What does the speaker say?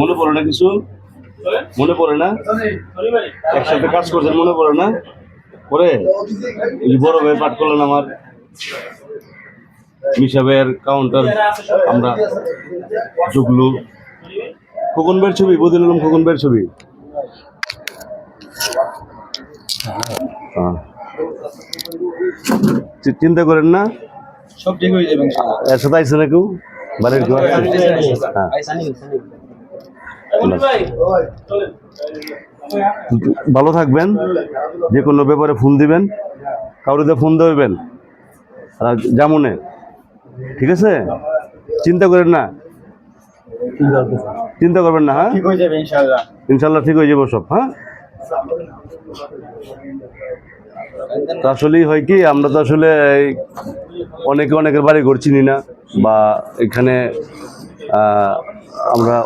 মনে পড়ে না কিছু? মনে পড়ে না? একসাথে কাজ করছেন মনে পড়ে না? পরে ওই বড় ভাই পাঠ করলেন আমার। মিশা ভাইয়ের কাউন্টার আমরা জুগলু খোকন ভাইয়ের ছবি বদিল আলম খোকন ভাইয়ের ছবি। হ্যাঁ। চিন্তা করেন না। সব ঠিক হয়ে যাবে এর সাথে আইসে না কেউ? হ্যাঁ। ভালো থাকবেন যে কোনো ব্যাপারে ফোন দিবেন কাউরিতে ফোন দেবেন আর জামুনে ঠিক আছে? চিন্তা করেন না। চিন্তা করবেন না হ্যাঁ? ঠিক হয়ে যাবে ইনশাআল্লাহ। ইনশাল্লাহ ঠিক হয়ে যাব সব হ্যাঁ? তো আসলেই হয় কি আমরা তো আসলে এই অনেকে অনেকের বাড়ি ঘর চিনি না। বা এখানে আমরা